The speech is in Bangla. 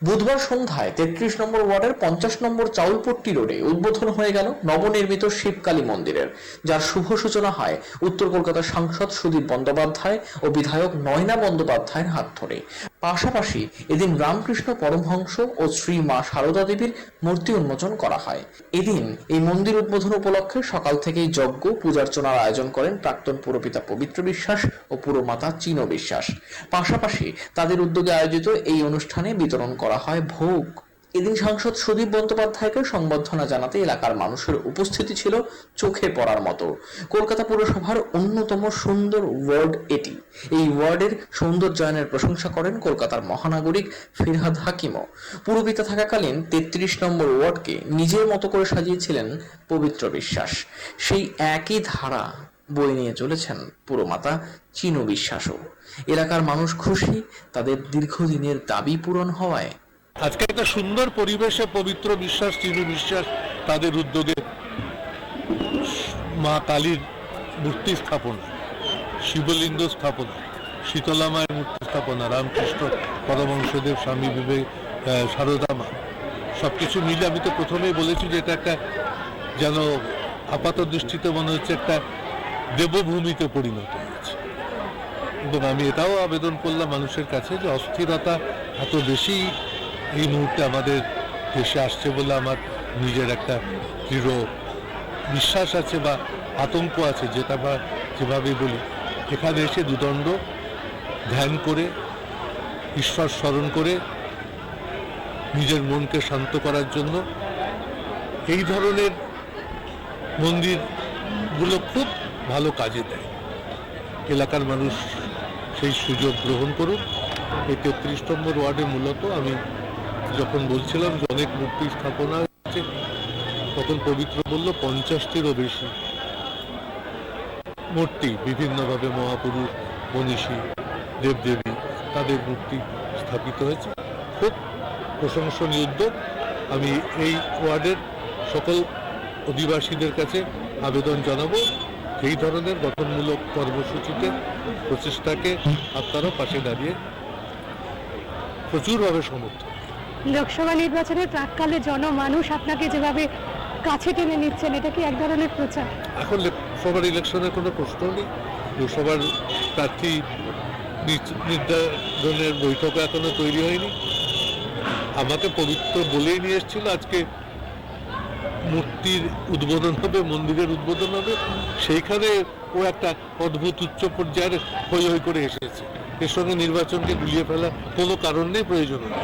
বুধবার সন্ধ্যায় তেত্রিশ নম্বর ওয়ার্ডের পঞ্চাশ নম্বর চাউলপট্টি রোডে উদ্বোধন হয়ে গেল নবনির্মিত শিবকালী মন্দিরের, যার শুভ সূচনা হয় উত্তর কলকাতার সাংসদ সুদীপ বন্দ্যোপাধ্যায় ও বিধায়ক নয়না বন্দ্যোপাধ্যায়ের হাত ধরে পাশাপাশি এদিন রামকৃষ্ণ পরমহংস ও শ্রী মা সারদা দেবীর মূর্তি উন্মোচন করা হয়। এদিন এই মন্দির উদ্বোধন উপলক্ষে সকাল থেকেই যজ্ঞ, পূজার্চনার আয়োজন করেন প্রাক্তন পুরপিতা পবিত্র বিশ্বাস ও পুরমাতা চীন বিশ্বাস। পাশাপাশি তাদের উদ্যোগে আয়োজিত এই অনুষ্ঠানে বিতরণ করা হয় ভোগ। এদিন সাংসদ সুদীপ বন্দ্যোপাধ্যায়কে সংবর্ধনা জানাতে এলাকার মানুষের উপস্থিতি ছিল চোখে পড়ার মতো। কলকাতা পুরসভার অন্যতম সুন্দর ওয়ার্ড এটি। এই ওয়ার্ডের সৌন্দর্যায়নের প্রশংসা করেন কলকাতার মহানাগরিক ফিরহাদ হাকিমও। পুরপিতা থাকাকালীন তেত্রিশ নম্বর ওয়ার্ডকে নিজের মতো করে সাজিয়েছিলেন পবিত্র বিশ্বাস। সেই একই ধারা বয়ে নিয়ে চলেছেন পুরমাতা চীনু বিশ্বাসও। এলাকার মানুষ খুশি, তাদের দীর্ঘদিনের দাবি পূরণ হওয়ায় আজকে একটা সুন্দর পরিবেশে পবিত্র বিশ্বাস চিনু বিশ্বাস তাদের উদ্যোগে মা কালীর মূর্তি স্থাপনা শিবলিঙ্গ স্থাপনা শীতলা মায়ের মূর্তি স্থাপনা রামকৃষ্ণ পরমংশদেব স্বামী বিবেক আহ, সারদা মা সব কিছু মিলে আমি তো প্রথমেই বলেছি যে এটা একটা যেন আপাত দৃষ্টিতে মনে হচ্ছে একটা দেবভূমিতে পরিণত হয়েছে। এবং আমি এটাও আবেদন করলাম মানুষের কাছে যে অস্থিরতা এত বেশি এই মুহূর্তে আমাদের দেশে আসছে বলে আমার নিজের একটা দৃঢ় বিশ্বাস আছে বা আতঙ্ক আছে, যেটা বা যেভাবে বলি। এখানে এসে দুদণ্ড ধ্যান করে, ঈশ্বর স্মরণ করে নিজের মনকে শান্ত করার জন্য এই ধরনের মন্দিরগুলো খুব ভালো কাজে দেয়। এলাকার মানুষ সেই সুযোগ গ্রহণ করুন এই তেত্রিশ নম্বর ওয়ার্ডে মূলত আমি যখন বলছিলাম যে অনেক মূর্তি স্থাপনা হচ্ছে তখন পবিত্র বলল, পঞ্চাশটিরও বেশি মূর্তি, বিভিন্নভাবে মহাপুরুষ, মনীষী, দেবদেবী তাদের মূর্তি স্থাপিত হয়েছে। খুব প্রশংসনীয় উদ্যোগ। আমি এই ওয়ার্ডের সকল অধিবাসীদের কাছে আবেদন জানাব এই ধরনের গঠনমূলক কর্মসূচিতে, প্রচেষ্টাকে আপনারা পাশে দাঁড়িয়ে প্রচুরভাবে সমর্থন লোকসভা নির্বাচনের প্রাককালে জনমানুষ আপনাকে যেভাবে কাছে টেনে নিচ্ছেন, এটা কি এক ধরনের প্রচার? এখন লোকসভার ইলেকশনের কোনো প্রশ্ন নেই। লোকসভার প্রার্থী নির্ধারণের বৈঠকও এখনও তৈরি হয়নি। আমাকে পবিত্র বলেই নিয়ে এসেছিল, আজকে মূর্তির উদ্বোধন হবে, মন্দিরের উদ্বোধন হবে। সেইখানে ও একটা অদ্ভুত উচ্চ পর্যায়ের হই হই করে এসেছে। এর সঙ্গে নির্বাচনকে গুলিয়ে ফেলা কোনো কারণ নেই, প্রয়োজন নেই।